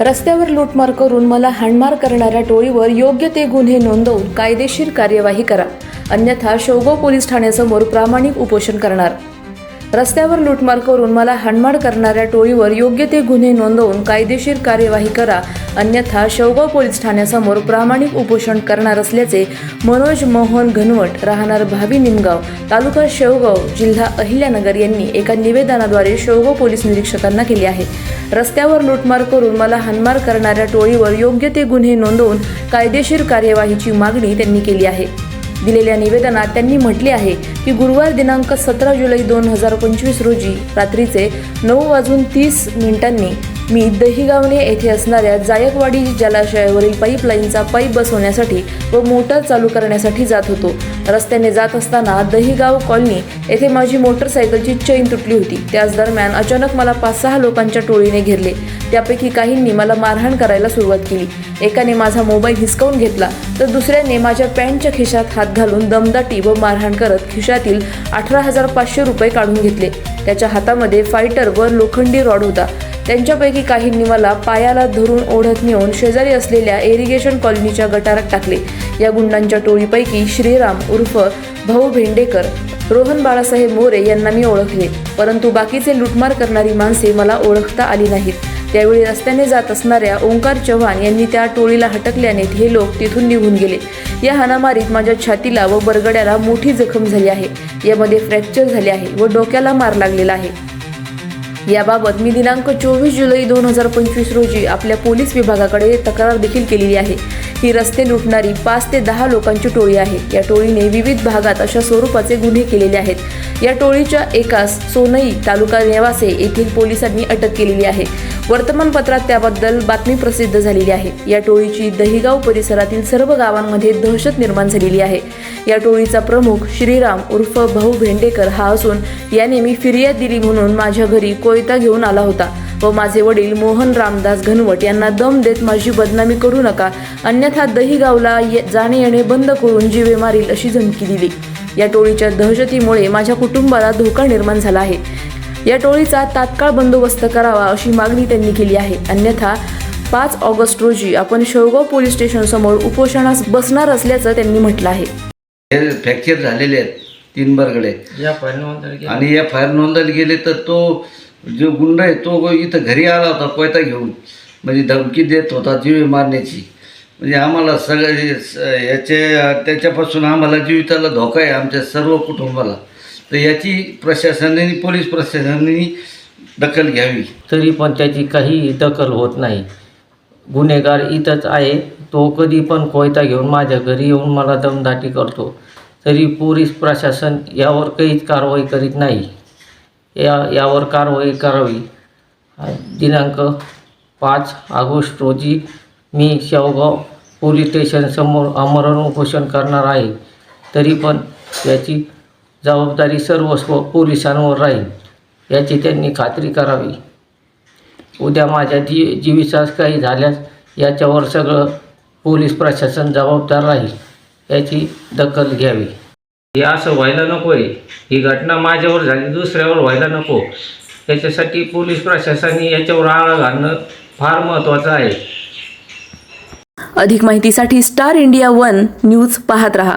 रस्त्यावर लूटमार करून मला हाणमार करणाऱ्या टोळीवर योग्य ते गुन्हे नोंदवून कायदेशीर कार्यवाही करा. अन्यथा शोगो पोलीस ठाण्यासमोर प्रामाणिक उपोषण करणार. रस्त्यावर लुटमार करून मला हाणमार करणाऱ्या टोळीवर योग्य ते गुन्हे नोंदवून कायदेशीर कार्यवाही करा. अन्यथा शेवगाव पोलीस ठाण्यासमोर प्रामाणिक उपोषण करणार असल्याचे मनोज मोहन घनवट राहणार भावी निमगाव तालुका शेवगाव जिल्हा अहिल्यानगर यांनी एका निवेदनाद्वारे शेवगाव पोलीस निरीक्षकांना केले आहे. रस्त्यावर लुटमार करून मला हाणमार करणाऱ्या टोळीवर योग्य ते गुन्हे नोंदवून कायदेशीर कार्यवाहीची मागणी त्यांनी केली आहे. दिलेल्या निवेदनात त्यांनी म्हटले आहे की गुरुवार दिनांक सतरा जुलै दोन हजार पंचवीस रोजी रात्रीचे नऊ वाजून तीस मिनिटांनी मी दहिगावणे येथे असणाऱ्या जायकवाडी जलाशयावरील पाईपलाईनचा पाईप बसवण्यासाठी व मोटर चालू करण्यासाठी जात होतो. रस्त्याने जात असताना दहिगाव कॉलनी येथे माझी मोटरसायकलची चैन तुटली होती. त्याच दरम्यान अचानक मला पाच सहा लोकांच्या टोळीने घेरले. त्यापैकी काहींनी मला मारहाण करायला सुरुवात केली. एकाने माझा मोबाईल हिसकावून घेतला तर दुसऱ्याने माझ्या पॅन्टच्या खिशात हात घालून दमदाटी व मारहाण करत खिशातील अठरा हजार पाचशे रुपये काढून घेतले. त्याच्या हातामध्ये फायटर व लोखंडी रॉड होता. त्यांच्यापैकी काहींनी मला पायाला धरून ओढत नेऊन शेजारी असलेल्या एरिगेशन कॉलनीच्या गटारात टाकले. या गुंडांच्या टोळीपैकी श्रीराम उर्फ भाऊ भेंडेकर रोहन बाळासाहेब मोरे यांना मी ओळखले. परंतु बाकीचे लुटमार करणारी माणसे मला ओळखता आली नाहीत. त्यावेळी रस्त्याने जात असणाऱ्या ओंकार चव्हाण यांनी त्या टोळीला हटकल्याने हे लोक तिथून निघून गेले. या हाणामारीत माझ्या छातीला व बरगड्याला मोठी जखम झाली आहे. यामध्ये फ्रॅक्चर झाले आहे व डोक्याला मार लागलेला आहे. याबाबत मी दिनांक चोवीस जुलै दोन हजार पंचवीस रोजी आपल्या पोलीस विभागाकडे तक्रार देखील केलेली आहे. ही रस्ते लुटणारी पाच ते दहा लोकांची टोळी आहे. या टोळीने विविध भागात अशा स्वरूपाचे गुन्हे केलेले आहेत. या टोळीच्या एकास सोनई तालुका नेवासे येथील पोलिसांनी अटक केलेली आहे. वर्तमानपत्रात त्याबद्दल बातमी प्रसिद्ध झालेली आहे. या टोळीची दहिगाव परिसरातील सर्व गावांमध्ये दहशत निर्माण झालेली आहे. या टोळीचा प्रमुख श्रीराम उर्फ भाऊ भेंडेकर हा असून याने मी फिर्याद दिली म्हणून माझ्या घरी कोयता घेऊन आला होता व माझे वडील मोहन रामदास घनवट यांना दम देत माझी बदनामी करू नका अन्यथा दहिगावला ये- जाणे येणे बंद करून जीवे मारील अशी धमकी दिली. या टोळीच्या दहशतीमुळे माझ्या कुटुंबाला धोका निर्माण झाला आहे. या टोळीचा तात्काळ बंदोबस्त करावा अशी मागणी त्यांनी केली आहे. अन्यथा पाच ऑगस्ट रोजी आपण शेवगाव पोलीस स्टेशन समोर उपोषणास बसणार असल्याचं त्यांनी म्हटलं आहे. हे फ्रॅक्चर झालेले आहेत तीन बरगडे. या. आणि या फायर नोंदायला गेले तर तो जो गुंड आहे तो इथं घरी आला होता कोयता घेऊन. म्हणजे धमकी देत होता जीवे मारण्याची. म्हणजे आम्हाला सगळे स- याचे त्याच्यापासून आम्हाला जीविताला धोका आहे आमच्या सर्व कुटुंबाला. तर याची प्रशासनाने पोलीस प्रशासनाने दखल घ्यावी. तरी पण त्याची काही दखल होत नाही. गुन्हेगार इथंच आहे. तो कधी पण कोयता घेऊन माझ्या घरी येऊन मला दमदाटी करतो. तरी पोलीस प्रशासन यावर काहीच कारवाई करीत नाही. या यावर कारवाई करावी. दिनांक पाच ऑगस्ट रोजी मी शेवगाव पोलीस स्टेशनसमोर आमरण उपोषण करणार आहे. तरी पण याची जबाबदारी सर्वस्व पोलिसांवर राहील याची त्यांनी खात्री करावी. उद्या माझ्या जी जीविसास काही झाल्यास याच्यावर सगळं पोलीस प्रशासन जबाबदार राहील याची दखल घ्यावी. हे असं व्हायला नको आहे. ही घटना माझ्यावर झाली दुसऱ्यावर व्हायला नको. याच्यासाठी पोलीस प्रशासनाने याच्यावर आळा घालणं फार महत्त्वाचं आहे. अधिक माहितीसाठी स्टार इंडिया वन न्यूज पाहत रहा.